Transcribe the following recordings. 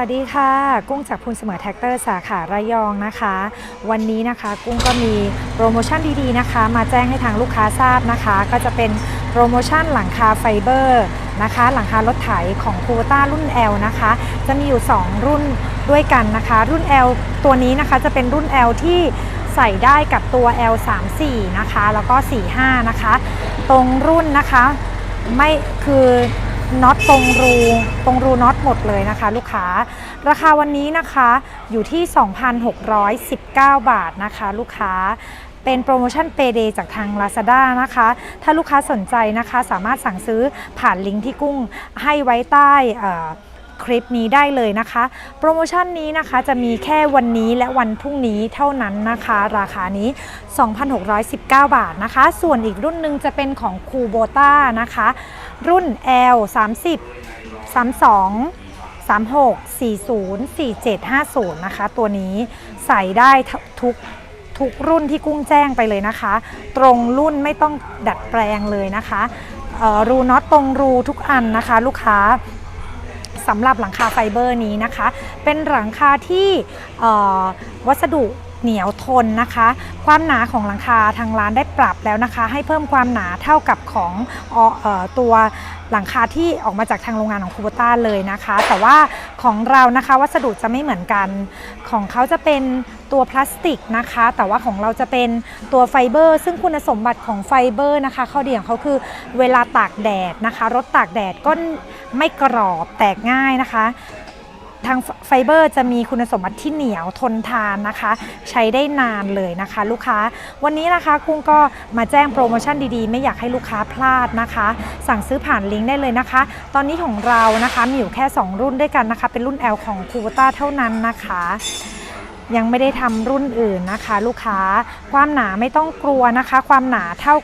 วัสดีค่ะ กุ้งจากพูนเสมอแท็กเตอร์สาขาระยองนะคะ วันนี้นะคะกุ้งก็มีโปรโมชั่นดีๆนะคะ มาแจ้งให้ทางลูกค้าทราบนะคะ ก็จะเป็นโปรโมชั่นหลังคาไฟเบอร์นะคะ หลังคารถไถของคูต้ารุ่น L นะคะ จะมีอยู่ 2 รุ่นด้วยกันนะคะ รุ่น L ตัวนี้นะคะจะเป็นรุ่น L ที่ใส่ได้กับตัว L 3 4 นะคะ แล้วก็ 45 นะคะ ตรงรุ่นนะคะไม่คือ น็อตตรงรูตรงรูน็อตหมดเลยนะคะ ลูกค้า ราคาวันนี้นะคะอยู่ที่ 2,619 บาทนะคะ ลูกค้าเป็นโปรโมชั่นเปเดจากทาง Lazada นะคะ ถ้าลูกค้าสนใจนะคะ สามารถสั่งซื้อผ่านลิงก์ที่กุ้งให้ไว้ใต้คลิปนี้ได้เลยนะคะ โปรโมชั่นนี้นะคะจะมีแค่วันนี้และวันพรุ่งนี้เท่านั้นนะคะ ราคานี้ 2,619 บาทนะคะ ส่วนอีกรุ่นหนึ่งจะเป็นของคูโบต้านะคะ รุ่น L 30 32 36 40 47 50 นะคะ ตัวนี้ใส่ได้ทุกทุกรุ่นที่กุ้งแจ้งไปเลยนะคะ ตรงรุ่นไม่ต้องดัดแปลงเลยนะคะรูน็อตตรงรูทุกอันนะคะ ลูกค้าสำหรับหลังคาไฟเบอร์นี้นะคะ เป็นหลังคาที่วัสดุ เหนียวทนนะคะ ความหนาของหลังคาทางร้านได้ปรับแล้วนะคะ ให้เพิ่มความหนาเท่ากับของอออตัวหลังคาที่ออกมาจากทางโรงงานของคูโบต้าเลยนะคะ แต่ว่าของเรานะคะวัสดุจะไม่เหมือนกัน ของเขาจะเป็นตัวพลาสติกนะคะ แต่ว่าของเราจะเป็นตัวไฟเบอร์ ซึ่งคุณสมบัติของไฟเบอร์นะคะ ข้อดีของเขาคือเวลาตากแดดนะคะ รถตากแดดก็ไม่กรอบแตกง่ายนะคะ ทางไฟเบอร์จะมีคุณสมบัติที่เหนียวทนทานนะคะ ใช้ได้นานเลยนะคะ ลูกค้าวันนี้นะคะกุ้งก็มาแจ้งโปรโมชั่นดีๆ ไม่อยากให้ลูกค้าพลาดนะคะ สั่งซื้อผ่านลิงก์ได้เลยนะคะ ตอนนี้ของเรานะคะมีอยู่แค่ 2 รุ่นด้วยกันนะคะ เป็นรุ่น L ของคูต้าเท่านั้นนะคะยังไม่ได้ทำรุ่นอื่นนะคะ ลูกค้าความหนาไม่ต้องกลัวนะคะ ความหนาเท่า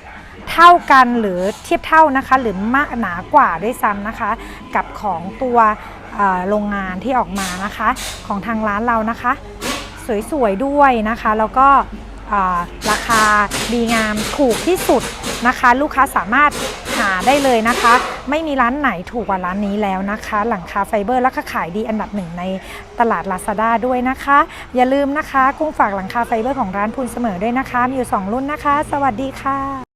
ท่ากันหรือเทียบเท่านะคะหรือมากหนากว่าด้วยซ้ำนะคะ กับของตัวโรงงานที่ออกมานะคะ ของทางร้านเรานะคะ สวยๆด้วยนะคะ แล้วก็ราคาดีงามถูกที่สุดนะคะ ลูกค้าสามารถหาได้เลยนะคะ ไม่มีร้านไหนถูกกว่าร้านนี้แล้วนะคะ หลังคาไฟเบอร์แล้วก็ขายดีอันดับหนึ่งในตลาด Lazada ด้วยนะคะ อย่าลืมนะคะ กุ้งฝากหลังคาไฟเบอร์ของร้านพูนเสมอด้วยนะคะ มีอยู่ 2 รุ่นนะคะ สวัสดีค่ะ